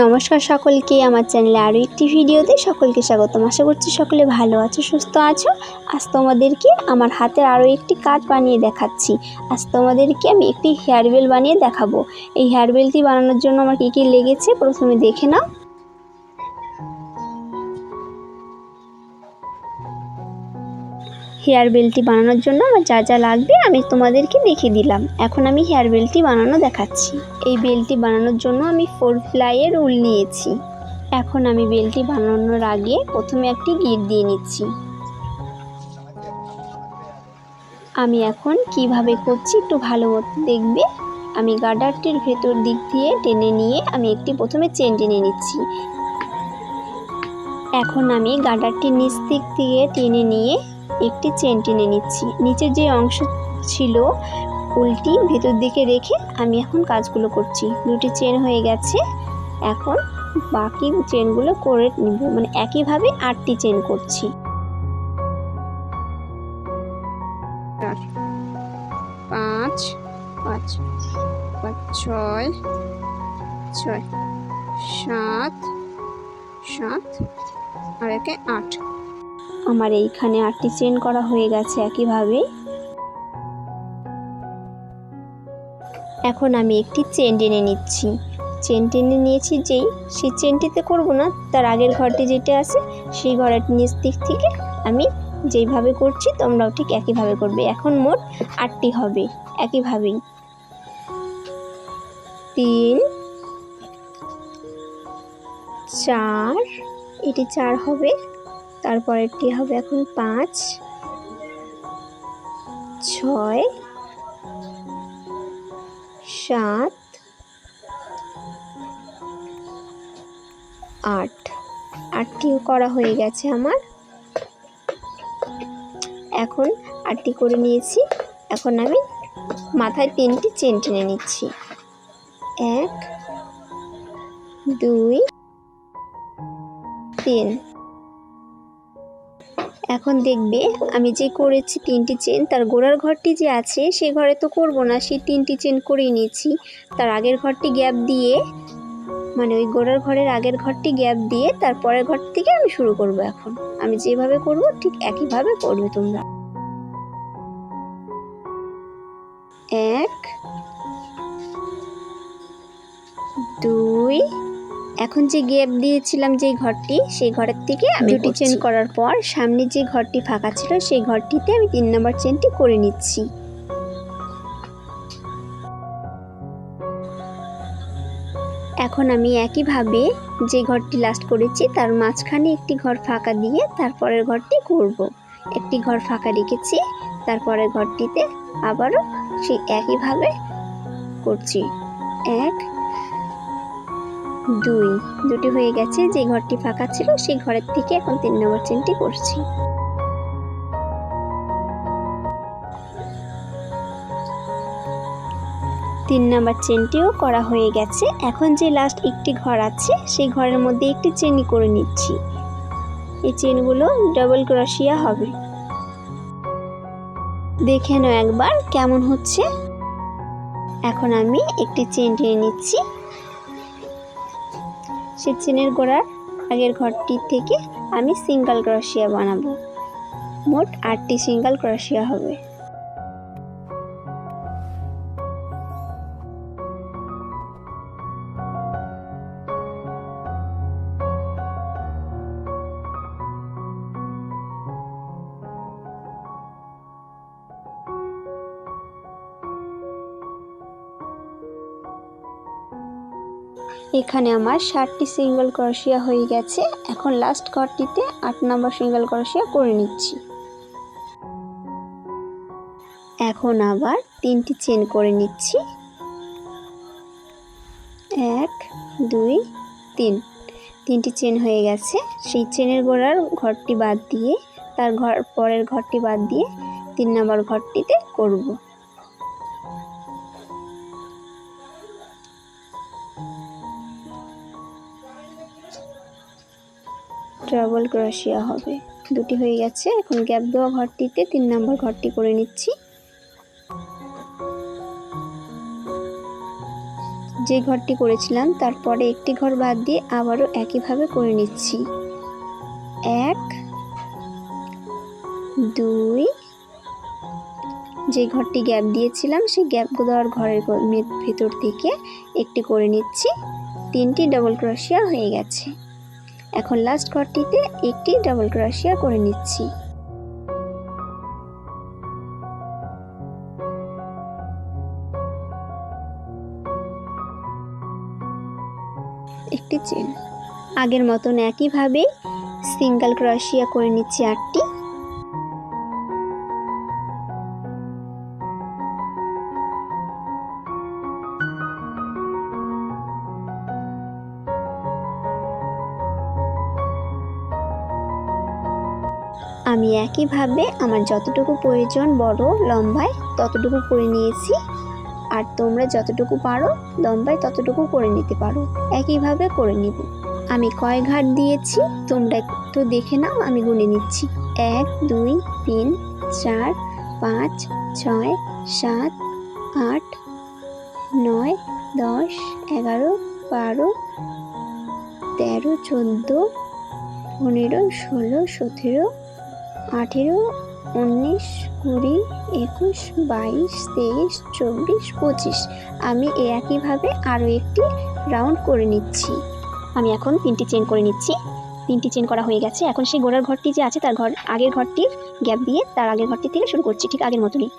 নমস্কার সকলকে, আমার চ্যানেলে আরও একটি ভিডিওতে সকলকে স্বাগতম। আশা করছি সকলে ভালো আছো, সুস্থ আছো। আজ তোমাদেরকে আমার হাতের আরও একটি কাজ বানিয়ে দেখাচ্ছি। আজ তোমাদেরকে আমি একটি হেয়ারবেল বানিয়ে দেখাবো। এই হেয়ারবেলটি বানানোর জন্য আমার কী কী লেগেছে প্রথমে দেখে নাও। হেয়ার বেলটি বানানোর জন্য আমার যা যা লাগবে আমি তোমাদেরকে দেখিয়ে দিলাম। এখন আমি হেয়ার বেলটি বানানো দেখাচ্ছি। এই বেলটি বানানোর জন্য আমি ফোর প্লাইয়ের উল নিয়েছি। এখন আমি বেলটি বানানোর আগে প্রথমে একটি গিট দিয়ে নিচ্ছি। আমি এখন কীভাবে করছি একটু ভালো মতো দেখবে। আমি গার্ডারটির ভেতর দিক দিয়ে টেনে নিয়ে আমি একটি প্রথমে চেন টেনে নিচ্ছি। এখন আমি গার্ডারটির নিচ দিক দিয়ে টেনে নিয়ে একটি চেন টেনে নিচ্ছি। নিচের যে অংশ ছিল উল্টি ভেতর দিকে রেখে আমি এখন কাজগুলো করছি। দুটি চেন হয়ে গেছে। এখন বাকি চেনগুলো করে নিব। মানে একইভাবে আটটি চেন করছি। পাঁচ পাঁচ পাঁচ, ছয় ছয়, সাত সাত আর একে আট। আমার এইখানে আটটি চেন করা হয়ে গেছে একইভাবে। এখন আমি একটি চেন টেনে নিচ্ছি। চেন টেনে নিয়েছি যেই, সেই চেনটিতে করব না, তার আগের ঘরটি যেটা আছে, সেই ঘরের নিচ দিক থেকে আমি যেইভাবে করছি, তোমরাও ঠিক একইভাবে করবে। এখন মোট আটটি হবে একইভাবেই। তিন, চার, এটি চার হবে। তারপরেরটি হবে এখন পাঁচ, ছয়, সাত, আট। আটটিও করা হয়ে গেছে আমার। এখন আটটি করে নিয়েছি। এখন আমি মাথায় তিনটি চেন টেনে নিচ্ছি। এক, দুই, তিন। এখন দেখবে আমি যে করেছি তিনটি চেন তার গোড়ার ঘরটি যে আছে সে ঘরে তো করব না সেই তিনটি চেন করেই নিয়েছি। তার আগের ঘরটি গ্যাপ দিয়ে মানে ওই গোড়ার ঘরের আগের ঘরটি গ্যাপ দিয়ে তারপরের ঘর থেকে আমি শুরু করব এখন। আমি যেভাবে করব, ঠিক একইভাবে করবে তোমরা। এক, দুই এখন যে গ্যাপ দিয়েছিলাম যে ঘরটি সেই ঘরের থেকে আমি দুটি চেন করার পর সামনে যে ঘরটি ফাঁকা ছিল সেই ঘরটিতে আমি তিন নম্বর চেনটি করে নিচ্ছি। এখন আমি একইভাবে যে ঘরটি লাস্ট করেছি তার মাঝখানে একটি ঘর ফাঁকা দিয়ে তারপরের ঘরটি করব। একটি ঘর ফাঁকা রেখেছি তারপরের ঘরটিতে আবারও সেই একইভাবে করছি। এক দুই। দুটি হয়ে গেছে, যে ঘরটি ফাঁকা ছিল, সেই ঘরের থেকে এখন তিন নম্বর চেনটি করছি তিন নাম্বার চেনটিও করা হয়ে গেছে। এখন যে লাস্ট একটি ঘর আছে, সেই ঘরের মধ্যে একটি চেনই করে নিচ্ছি। এই চেনগুলো ডবল ক্রশিয়া হবে। দেখে নাও একবার কেমন হচ্ছে। এখন আমি একটি চেন টেনে নিচ্ছি। সে গোড়ার আগের ঘরটি থেকে আমি সিঙ্গেল ক্রশিয়া বানাবো। মোট আটটি সিঙ্গেল ক্রশিয়া হবে। এখানে আমার ষাটটি সিঙ্গেল ক্রশিয়া হয়ে গেছে। এখন লাস্ট ঘরটিতে আট নম্বর সিঙ্গেল ক্রশিয়া করে নিচ্ছি। এখন আবার তিনটি চেন করে নিচ্ছি। এক, দুই, তিন। তিনটি চেন হয়ে গেছে। সেই চেনের গোড়ার ঘরটি বাদ দিয়ে, তার ঘর পরের ঘরটি বাদ দিয়ে তিন নম্বর ঘরটিতে করব। ট্রাবল ক্রশিয়া হবে। দুটি হয়ে গেছে। এখন গ্যাপ দেওয়া ঘরটিতে তিন নম্বর ঘরটি করে নিচ্ছি। যে ঘরটি করেছিলাম তারপরে একটি ঘর বাদ দিয়ে আবারও একইভাবে করে নিচ্ছি। এক, দুই, যে ঘরটি গ্যাপ দিয়েছিলাম, সেই গ্যাপ দেওয়ার ঘরের ভেতর থেকে একটি করে নিচ্ছি। তিনটি ডাবল ক্রোশিয়া হয়ে গেছে। এখন লাস্ট ঘরটিতে একটি ডাবল ক্রাশিয়া করে নিচ্ছি। একটি চেন আগের মতন একইভাবে সিঙ্গেল ক্রাশিয়া করে নিচ্ছি আটটি। আমি একইভাবে আমার যতটুকু প্রয়োজন বড়, লম্বায় ততটুকু করে নিয়েছি। আর তোমরা যতটুকু পারো, লম্বায় ততটুকু করে নিতে পারো। একইভাবে করে নিব। আমি কয় ঘাট দিয়েছি? তোমরা একটু দেখে নাও, আমি গুনে নিচ্ছি। এক, দুই, তিন, চার, পাঁচ, ছয়, সাত, আট, নয়, দশ, এগারো, বারো, তেরো, চোদ্দ, পনেরো, ষোলো, সতেরো আঠেরো, উনিশ, কুড়ি, একুশ, বাইশ, তেইশ, চব্বিশ, পঁচিশ। আমি একইভাবে আরও একটি রাউন্ড করে নিচ্ছি। আমি এখন তিনটি চেন করে নিচ্ছি। তিনটি চেন করা হয়ে গেছে। এখন সেই গোড়ার ঘরটি যে আছে, তার ঘর, আগের ঘরটির গ্যাপ দিয়ে তার আগের ঘরটি থেকে শুরু করছি, ঠিক আগের মতনই।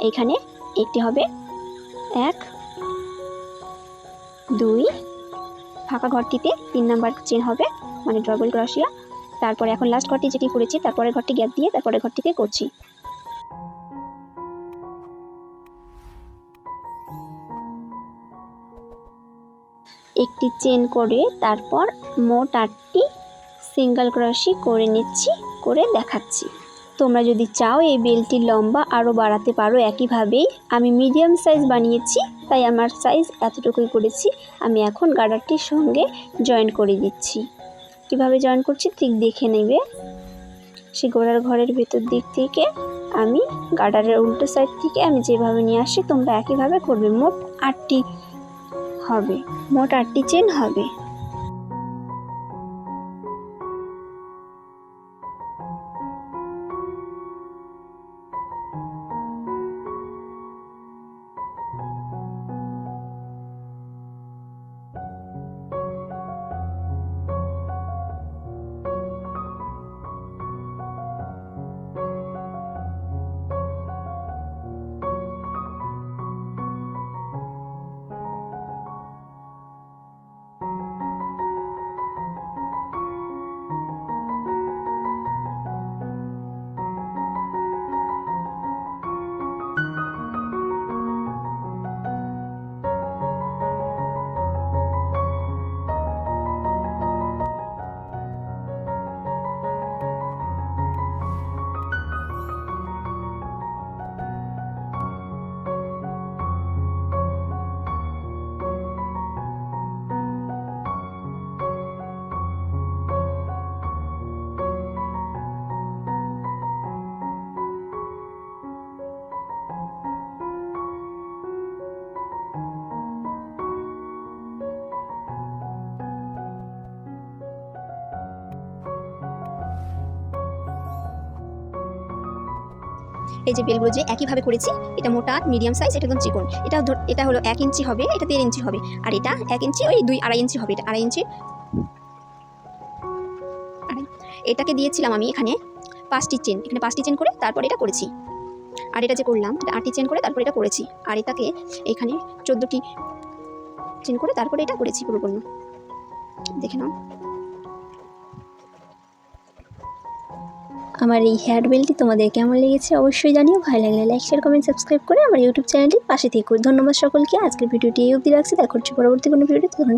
এইখানে একটি হবে এক, দুই, ফাঁকা ঘরটিতে তিন নাম্বার চেন হবে মানে ডবল ক্রসিয়া। তারপরে এখন লাস্ট ঘরটি যেটি করেছি, তারপরে ঘরটি গ্যাপ দিয়ে তারপরে ঘরটিতে করছি। একটি চেন করে তারপর মোট আটটি সিঙ্গেল ক্রসি করে নিচ্ছি, করে দেখাচ্ছি। তোমরা যদি চাও এই বেলটি লম্বা আরও বাড়াতে পারো একইভাবেই, আমি মিডিয়াম সাইজ বানিয়েছি, তাই আমার সাইজ এতটুকুই করেছি, আমি এখন গার্ডারটির সঙ্গে জয়েন করে দিচ্ছি। কীভাবে জয়েন করছি ঠিক দেখে নেবে। সে গোড়ার ঘরের ভেতর দিক থেকে আমি গার্ডারের উল্টো সাইড থেকে আমি যেভাবে নিয়ে আসি তোমরা একইভাবে করবে। মোট আটটি হবে, মোট আটটি চেন হবে। এই যে বেলগুলো যে একইভাবে করেছি, এটা মোটা মিডিয়াম সাইজ এটা একদম চিকন। এটা এটা হলো এক ইঞ্চি হবে, এটা দেড় ইঞ্চি হবে। আর এটা এক ইঞ্চি, ওই দুই আড়াই ইঞ্চি হবে, এটা আড়াই ইঞ্চি। এটাকে দিয়েছিলাম আমি এখানে পাঁচটি চেন এখানে পাঁচটি চেন করে তারপর এটা করেছি। আর এটা যে করলাম, এটা আটটি চেন করে তারপর এটা করেছি। আর এটাকে এখানে চোদ্দোটি চেন করে তারপরে এটা করেছি পুরোপূর্ণ দেখে নাও। আমার এই হেয়ার বেলটি তোমাদের কেমন লেগেছে অবশ্যই জানিও। ভালো লাগলে লাইক শেয়ার কমেন্ট সাবস্ক্রাইব করে আমার ইউটিউব চ্যানেলটির পাশে থেকে। ধন্যবাদ সকলকে। আজকের ভিডিওটি এই অবধি রাখছি। দেখা হচ্ছে পরবর্তী কোনো ভিডিওতে। তখন